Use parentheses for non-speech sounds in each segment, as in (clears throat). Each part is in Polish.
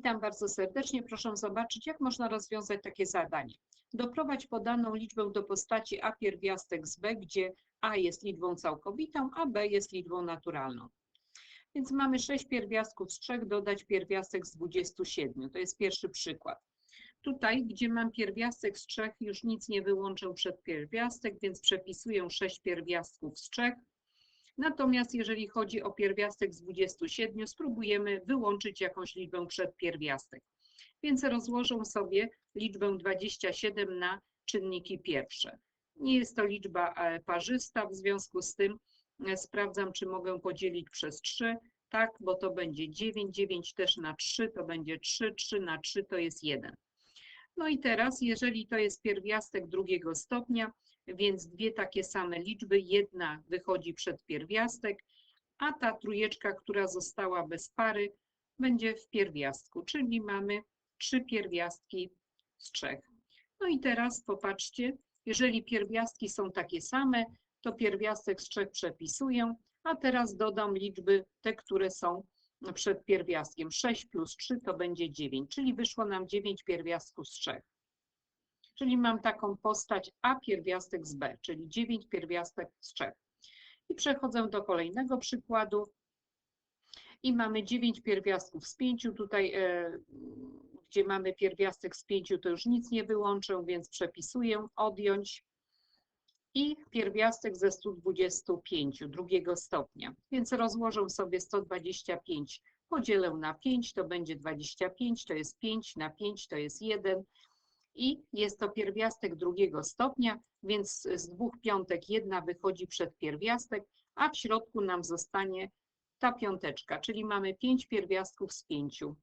Witam bardzo serdecznie. Proszę zobaczyć, jak można rozwiązać takie zadanie. Doprowadź podaną liczbę do postaci a pierwiastek z b, gdzie a jest liczbą całkowitą, a b jest liczbą naturalną. Więc mamy 6 pierwiastków z 3, dodać pierwiastek z 27. To jest pierwszy przykład. Tutaj, gdzie mam pierwiastek z 3, już nic nie wyłączę przed pierwiastek, więc przepisuję 6 pierwiastków z 3. Natomiast jeżeli chodzi o pierwiastek z 27, spróbujemy wyłączyć jakąś liczbę przed pierwiastek. Więc rozłożę sobie liczbę 27 na czynniki pierwsze. Nie jest to liczba e, parzysta, w związku z tym e, sprawdzam, czy mogę podzielić przez 3. Tak, bo to będzie 9, 9 też na 3 to będzie 3, 3 na 3 to jest 1. No i teraz, jeżeli to jest pierwiastek drugiego stopnia, więc dwie takie same liczby, jedna wychodzi przed pierwiastek, a ta trójeczka, która została bez pary, będzie w pierwiastku, czyli mamy trzy pierwiastki z trzech. No i teraz popatrzcie, jeżeli pierwiastki są takie same, to pierwiastek z trzech przepisuję, a teraz dodam liczby te, które są przed pierwiastkiem. 6 plus 3 to będzie 9, czyli wyszło nam 9 pierwiastków z 3. Czyli mam taką postać A pierwiastek z B, czyli 9 pierwiastek z 3. I przechodzę do kolejnego przykładu. I mamy 9 pierwiastków z 5. Tutaj, e, gdzie mamy pierwiastek z 5, to już nic nie wyłączę, więc przepisuję odjąć. I pierwiastek ze 125 drugiego stopnia. Więc rozłożę sobie 125, podzielę na 5, to będzie 25, to jest 5, na 5 to jest 1 i jest to pierwiastek drugiego stopnia, więc z dwóch piątek jedna wychodzi przed pierwiastek, a w środku nam zostanie ta piąteczka, czyli mamy pięć pierwiastków z pięciu.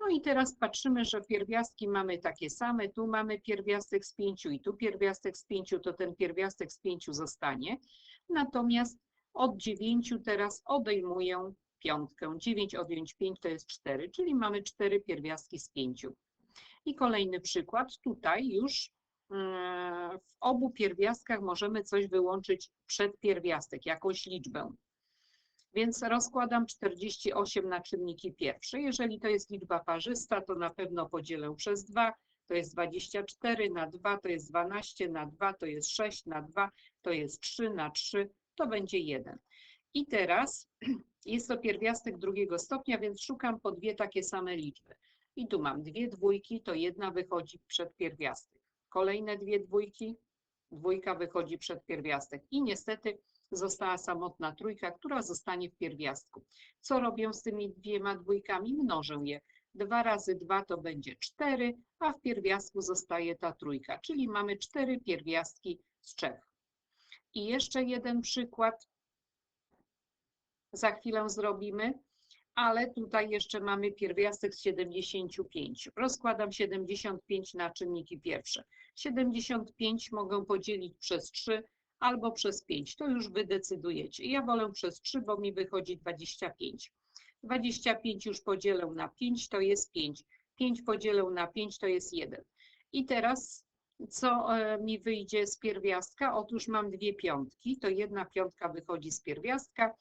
No i teraz patrzymy, że pierwiastki mamy takie same, tu mamy pierwiastek z pięciu i tu pierwiastek z pięciu, to ten pierwiastek z pięciu zostanie. Natomiast od dziewięciu teraz odejmuję piątkę. 9 odjąć 5 to jest 4, czyli mamy cztery pierwiastki z pięciu. I kolejny przykład, tutaj już mm, w obu pierwiastkach możemy coś wyłączyć przed pierwiastek, jakąś liczbę. Więc rozkładam 48 na czynniki pierwsze. Jeżeli to jest liczba parzysta, to na pewno podzielę przez 2, to jest 24, na 2 to jest 12, na 2 to jest 6, na 2 to jest 3, na 3 to będzie 1. I teraz (clears throat) jest to pierwiastek drugiego stopnia, więc szukam po dwie takie same liczby. I tu mam dwie dwójki, to jedna wychodzi przed pierwiastek. Kolejne dwie dwójki, dwójka wychodzi przed pierwiastek. I niestety została samotna trójka, która zostanie w pierwiastku. Co robię z tymi dwiema dwójkami? Mnożę je. Dwa razy dwa to będzie cztery, a w pierwiastku zostaje ta trójka, czyli mamy cztery pierwiastki z trzech. I jeszcze jeden przykład. Za chwilę zrobimy ale tutaj jeszcze mamy pierwiastek z 75. Rozkładam 75 na czynniki pierwsze. 75 mogę podzielić przez 3 albo przez 5. To już wy decydujecie. Ja wolę przez 3, bo mi wychodzi 25. 25 już podzielę na 5, to jest 5. 5 podzielę na 5, to jest 1. I teraz co e, mi wyjdzie z pierwiastka? Otóż mam dwie piątki, to jedna piątka wychodzi z pierwiastka,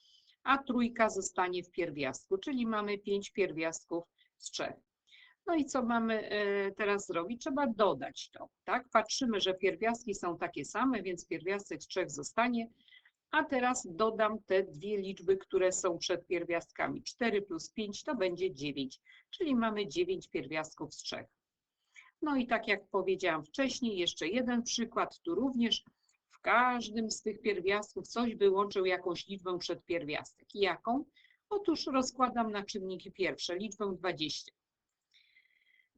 a trójka zostanie w pierwiastku, czyli mamy pięć pierwiastków z trzech. No i co mamy e, teraz zrobić? Trzeba dodać to, tak? Patrzymy, że pierwiastki są takie same, więc pierwiastek z trzech zostanie, a teraz dodam te dwie liczby, które są przed pierwiastkami. 4 plus 5 to będzie 9, czyli mamy 9 pierwiastków z trzech. No i tak jak powiedziałam wcześniej, jeszcze jeden przykład, tu również każdym z tych pierwiastków coś wyłączył jakąś liczbę przed pierwiastek. Jaką? Otóż rozkładam na czynniki pierwsze, liczbę 20.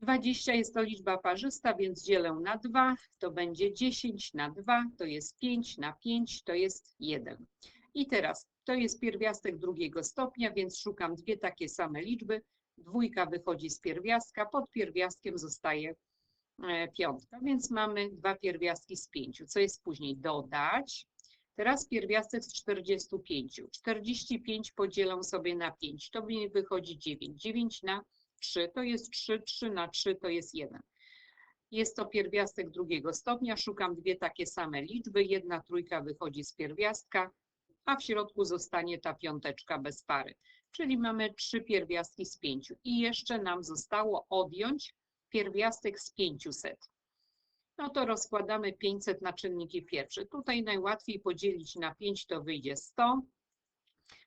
20 jest to liczba parzysta, więc dzielę na 2, to będzie 10 na 2, to jest 5 na 5, to jest 1. I teraz to jest pierwiastek drugiego stopnia, więc szukam dwie takie same liczby. Dwójka wychodzi z pierwiastka, pod pierwiastkiem zostaje piątka, więc mamy dwa pierwiastki z pięciu. Co jest później? Dodać. Teraz pierwiastek z 45. 45 podzielę sobie na 5, to mi wychodzi 9. 9 na 3 to jest 3, 3 na 3 to jest 1. Jest to pierwiastek drugiego stopnia, szukam dwie takie same liczby, jedna trójka wychodzi z pierwiastka, a w środku zostanie ta piąteczka bez pary. czyli mamy trzy pierwiastki z pięciu. I jeszcze nam zostało odjąć pierwiastek z 500. No to rozkładamy 500 na czynniki pierwsze. Tutaj najłatwiej podzielić na 5 to wyjdzie 100.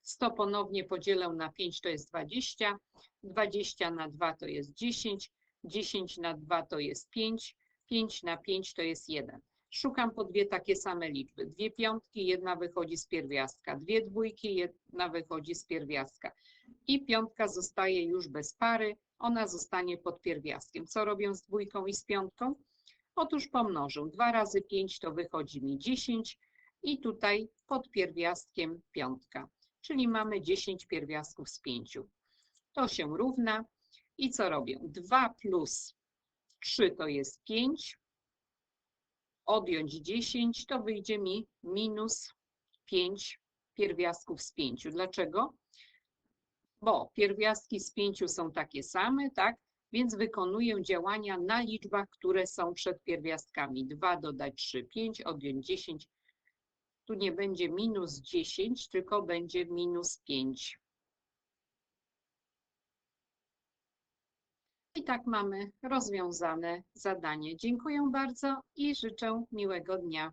100 ponownie podzielę na 5 to jest 20. 20 na 2 to jest 10. 10 na 2 to jest 5. 5 na 5 to jest 1. Szukam po dwie takie same liczby. Dwie piątki, jedna wychodzi z pierwiastka. Dwie dwójki, jedna wychodzi z pierwiastka. I piątka zostaje już bez pary. Ona zostanie pod pierwiastkiem. Co robię z dwójką i z piątką? Otóż pomnożę. 2 razy 5 to wychodzi mi 10 i tutaj pod pierwiastkiem piątka. Czyli mamy 10 pierwiastków z 5. To się równa. I co robię? 2 plus 3 to jest 5. Odjąć 10 to wyjdzie mi minus 5 pierwiastków z 5. Dlaczego? Bo pierwiastki z 5 są takie same, tak? Więc wykonuję działania na liczbach, które są przed pierwiastkami. 2 dodać 3, 5, odjąć 10. Tu nie będzie minus 10, tylko będzie minus 5. I tak mamy rozwiązane zadanie. Dziękuję bardzo i życzę miłego dnia.